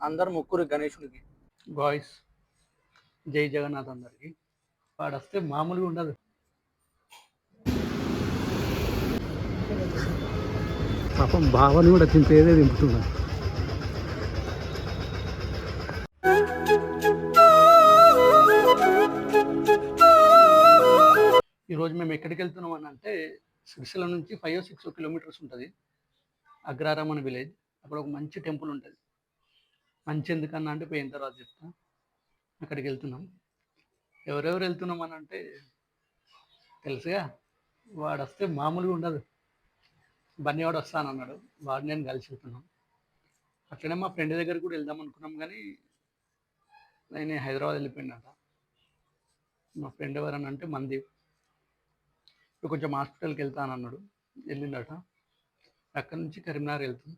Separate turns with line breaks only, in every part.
అందరు ముగ్గురు గణేశుడికి బాయ్స్ జై జగన్నాథ్ అందరికి. వాడు వస్తే మామూలుగా ఉండదు. పాపం బావని కూడా దింపేదే దింపుతున్నాడు ఈరోజు మేము ఎక్కడికి వెళ్తున్నాం అని అంటే సిరిసిల్ల నుంచి ఫైవ్ సిక్స్ కిలోమీటర్స్ ఉంటుంది. అగ్రారం అనే విలేజ్. అక్కడ ఒక మంచి టెంపుల్ ఉంటుంది. మంచి ఎందుకన్నా అంటే పోయిన తర్వాత చెప్తా. అక్కడికి వెళ్తున్నాం ఎవరెవరు వెళ్తున్నాం అని అంటే తెలుసుగా? వాడు వస్తే మామూలుగా ఉండదు. బన్నీ వాడు వస్తానన్నాడు వాడు నేను కలిసి వెళ్తున్నాం. అట్లనే మా ఫ్రెండ్ దగ్గర కూడా వెళ్దాం అనుకున్నాం కానీ నేను హైదరాబాద్ వెళ్ళిపోయినట. మా ఫ్రెండ్ ఎవరని అంటే మందీప్. ఇప్పుడు కొంచెం హాస్పిటల్కి వెళ్తానన్నాడు వెళ్ళిండట అక్కడి నుంచి కరీంనగర్ వెళ్తాం.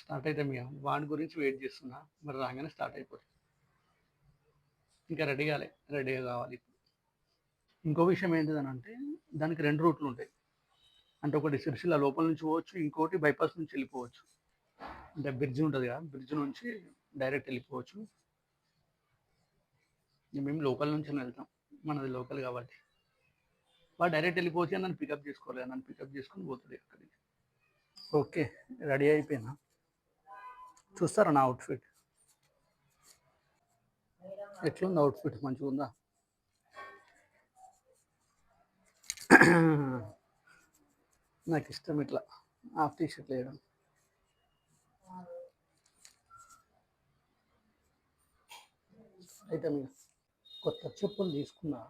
స్టార్ట్ అవుతాం ఇక వాడి గురించి వెయిట్ చేస్తున్నా. మరి రాగానే స్టార్ట్ అయిపోతుంది. ఇంకా రెడీ కాలే. రెడీగా కావాలి ఇంకో విషయం ఏంటిదని అంటే దానికి రెండు రూట్లు ఉంటాయి. అంటే ఒకటి సిరిసిల్ల లోపల నుంచి పోవచ్చు ఇంకోటి బైపాస్ నుంచి వెళ్ళిపోవచ్చు. అంటే బ్రిడ్జ్ ఉంటుంది కదా బ్రిడ్జ్ నుంచి డైరెక్ట్ వెళ్ళిపోవచ్చు. మేము లోకల్ నుంచి వెళ్తాం. మనది లోకల్ కాబట్టి. వాడు డైరెక్ట్ వెళ్ళిపోవచ్చు నన్ను పికప్ చేసుకోలేదు నన్ను పికప్ చేసుకొని పోతుంది అక్కడికి ఓకే రెడీ అయిపోయినా చూస్తారా నా అవుట్ఫిట్ ఎట్లుంది అవుట్ఫిట్ మంచిగా ఉందా? నాకు ఇష్టం ఇట్లా. హాఫ్ టీ షర్ట్ వేయడం. అయితే మీరు కొత్త చెప్పులు తీసుకున్నా.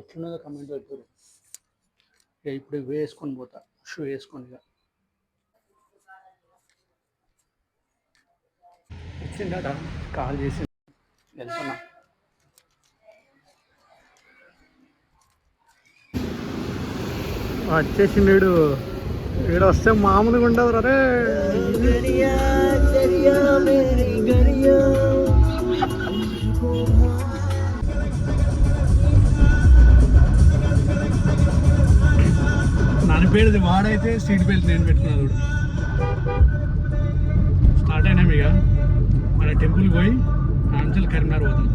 ఎట్లున్నదో కమెంట్ పెట్టారు ఇక ఇప్పుడు వేసుకొని పోతా. షూ వేసుకొని వచ్చిందట కాల్ చేసి వెళ్తున్నా. వచ్చేసి వీడు. వీడు వస్తే మామూలుగా ఉండదు రే. నడిపేది వాడైతే సీట్ బెల్ట్ నేను పెట్టుకున్నాను స్టార్ట్ అయినాం ఇక మన టెంపుల్ పోయి అంచల్ కరీంనగర్ పోతాం.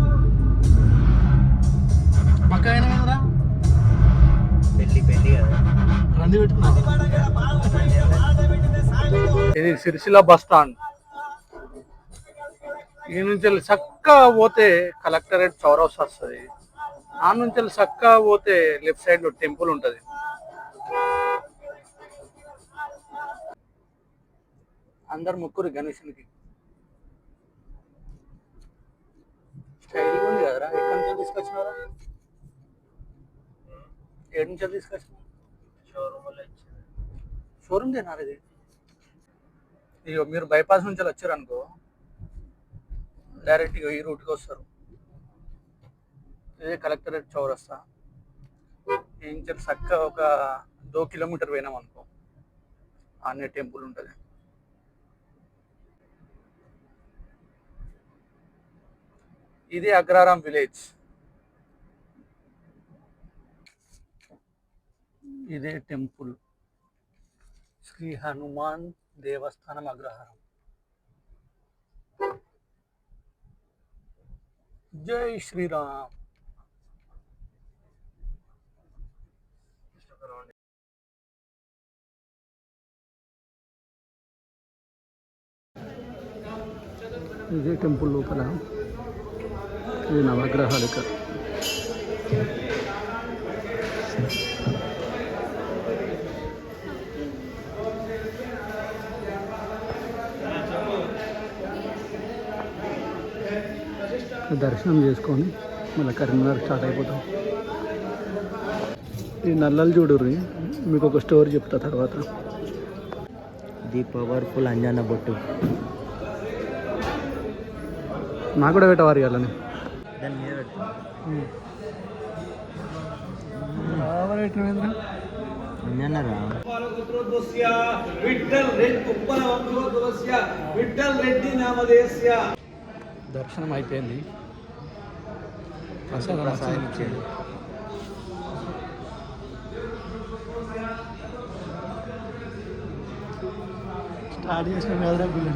పక్క అయినా
కదా.
రంది పెట్టుకున్నా ఇది సిరిసిల్ల బస్ స్టాండ్. ఈ నుంచి వెళ్ళి చక్కగా పోతే కలెక్టరేట్ చౌరస్ వస్తుంది. ఆ నుంచి వెళ్ళి చక్కగా పోతే లెఫ్ట్ సైడ్లో టెంపుల్ ఉంటుంది. అందరు ముగ్గురు గణేశునికి నుంచి తీసుకొచ్చినారా? ఏడు నుంచి తీసుకొచ్చినా
షోరూమ్ ఇచ్చింది
షోరూమ్ తినారు ఇది ఇక మీరు బైపాస్ నుంచి వచ్చారు అనుకో డైరెక్ట్ ఈ రూట్కి వస్తారు. ఇదే కలెక్టరేట్ చౌరస్తా. ఏం చెప్పి చక్కగా ఒక దో కిలోమీటర్ పోయినాం అనుకో ఆనే టెంపుల్ ఉంటుంది. ఇది అగ్రారాం విలేజ్. ఇదే టెంపుల్ శ్రీ హనుమాన్ దేవస్థానం అగ్రహారం జై శ్రీరామ్ ఇదే టెంపుల్ లోపల ఇది నవగ్రహాలు ఇక్కడ దర్శనం చేసుకొని మళ్ళీ కరీంనగర్ స్టార్ట్ అయిపోతాం. ఈ నల్లలు చూడుర్రి మీకు ఒక స్టోరీ చెప్తా తర్వాత.
ఇది పవర్ఫుల్ అంజన బొట్టు.
నాకు కూడా పెట్టవారు ఇవ్వాలని
దాని మీద పెట్టు. అంజన రా.
విఠల్ రెడ్డి ఉప్పల వంశోద్భవస్య విఠల్ రెడ్డి నామధేయస్య
దర్శనం అయిపోయింది. ప్రసాదం వచ్చింది.
ఇచ్చేది
స్టార్ట్ చేసిన
పెట్టిండు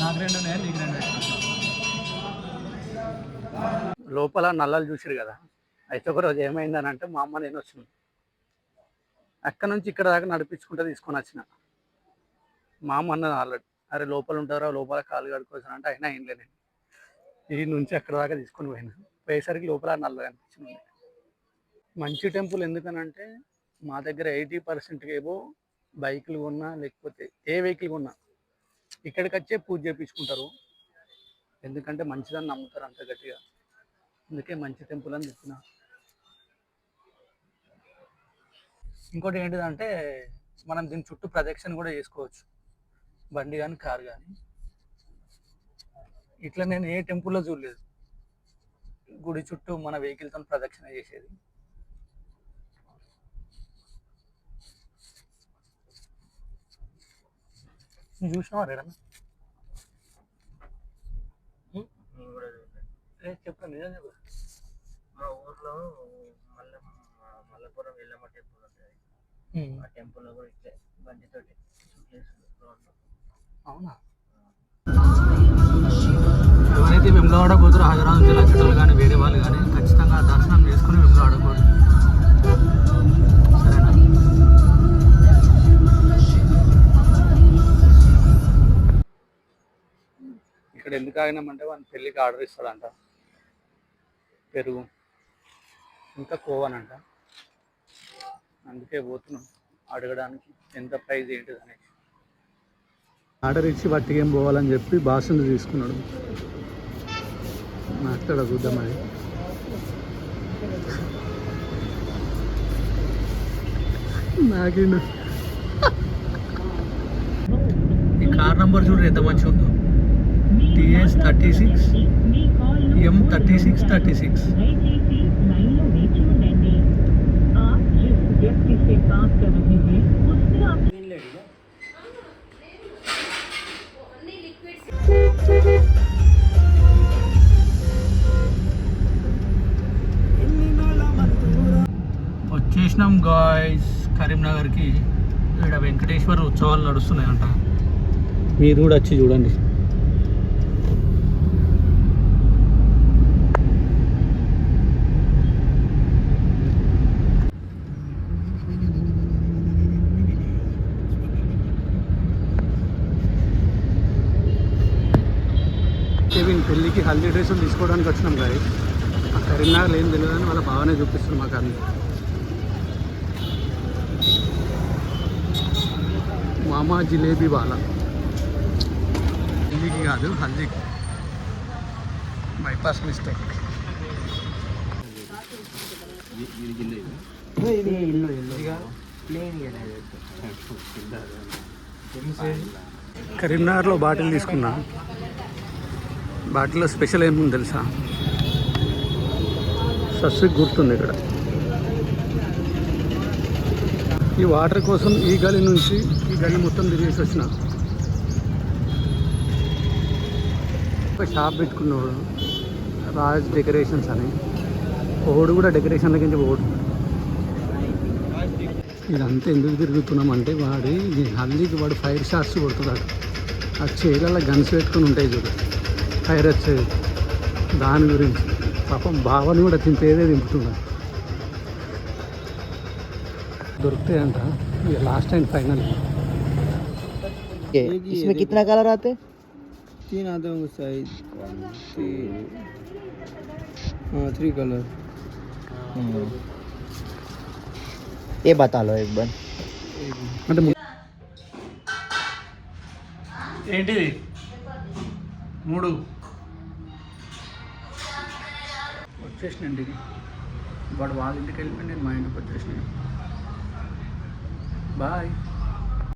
నాకు రెండు ఉన్నాయి? నీకు రెండు లోపల నల్లలు చూసిరు కదా. అయితే ఒక రోజు ఏమైందని అంటే మా అమ్మ నేను వచ్చిన. అక్కడ నుంచి ఇక్కడ దాకా నడిపించుకుంటే తీసుకొని వచ్చిన. మా అమ్మ అన్నది ఆల్రెడీ అరే లోపల ఉంటారా లోపల కాలు కడుకోవచ్చు అంటే అయినా ఏం లేదండి. ఈ నుంచి అక్కడ దాకా తీసుకొని పోయినా. పోయేసరికి లోపల నల్లగా అనిపించింది మంచి టెంపుల్ ఎందుకనంటే మా దగ్గర ఎయిటీ పర్సెంట్ ఏవో బైకులు కొన్నా లేకపోతే ఏ వెహికల్ కొన్నా ఇక్కడికి వచ్చే పూజ చేయించుకుంటారు. ఎందుకంటే మంచిదని నమ్ముతారు అంత గట్టిగా. అందుకే మంచి టెంపుల్ అని చెప్పిన. ఇంకోటి ఏంటిదంటే మనం దీని చుట్టూ ప్రదక్షిణ కూడా చేసుకోవచ్చు. బండి కానీ కార్ కానీ ఇట్లా నేను ఏ టెంపుల్లో చూడలేదు. గుడి చుట్టూ మన వెహికల్తో ప్రదక్షిణ చేసేది. చూసినావా. ఏ చెప్పండి నిజం చెప్పు.
మా ఊర్లో మల్ల మల్లపురం ఎల్లమ్మ టెంపుల్ ఉంటుంది. ఆ టెంపుల్లో కూడా ఇట్లే బండితోటి
అవునా? ఎవరైతే వెమ్లవాడ పోతారో హైదరాబాద్ నుంచి వచ్చేటోళ్ళు కానీ వేరే వాళ్ళు కానీ ఖచ్చితంగా దర్శనం చేసుకుని వెమ్లవాడ సరేనా? ఇక్కడ ఎందుకు ఆగినామంటే వాని పెళ్ళికి ఆర్డర్ ఇస్తాడంట. పెరుగు. ఇంకా కోవనంట. అందుకే పోతున్నాం. అడగడానికి ఎంత ప్రైస్ ఏంటిది అనేసి ఆర్డర్ ఇచ్చి వాటికి ఏం పోవాలని చెప్పి బాసుని తీసుకున్నాడు మాట్లాడ చూద్దాం అది నాకేండు ఈ కార్ నంబర్ చూడు ఎంత మంచిగా ఉందో TS thirty six M thirty six thirty six
దయచేసి లైన్లో వేచి ఉండండి आप जिस व्यक्ति से बात कर रहे हैं
వచ్చేసినాం గాయస్ కరీంనగర్కి ఇక్కడ వెంకటేశ్వర ఉత్సవాలు నడుస్తున్నాయంట. మీరు కూడా వచ్చి చూడండి. కేవిన్ పెళ్ళికి హల్దీ డ్రెస్సులు తీసుకోవడానికి వచ్చినాం గాయస్ ఆ కరీంనగర్ ఏం తెలియదని వాళ్ళ భావనే చూపిస్తుంది మాకు అన్ని. మామా జిలేబీ వాలా పెళ్ళికి కాదు హల్దీకి. బైపాస్ మిస్టేక్ కరీంనగర్లో బాటిల్ తీసుకున్నా. బాటిల్లో స్పెషల్ ఏముంది తెలుసా? సస్విక్ గుర్తుంది ఇక్కడ. ఈ వాటర్ కోసం ఈ గలి నుంచి ఈ మొత్తం తిరిగేసి వచ్చిన. ఒక షాప్ పెట్టుకున్నాడు రాజ్ డెకరేషన్స్ అని. ఓడు కూడా డెకరేషన్ల కింద ఓడు ఇదంతా ఎందుకు తిరుగుతున్నాం అంటే వాడి హల్దీకి వాడు ఫైర్ షాట్స్ కొడుతున్నాడు. ఆ చేలలో గన్స్ పెట్టుకుని ఉంటాయి చూడు. ఫైర్ వచ్చేది. దాని గురించి. పాపం బావని కూడా తింపేదే తింపుతున్నాడు దొరుకుతాయంట. ఇక లాస్ట్ అండ్ ఫైనల్.
इसमें कितना कलर आते
तीन आते होंगे साइज हाँ थ्री कलर
ये बता लो एक बार
అంటే ము- ఏంటిది మూడు వచ్చేసినండి ఇది వాడు వాళ్ళ ఇంటికి వెళ్ళిపోయి నేను మా ఇంటికి వచ్చేసిన బాయ్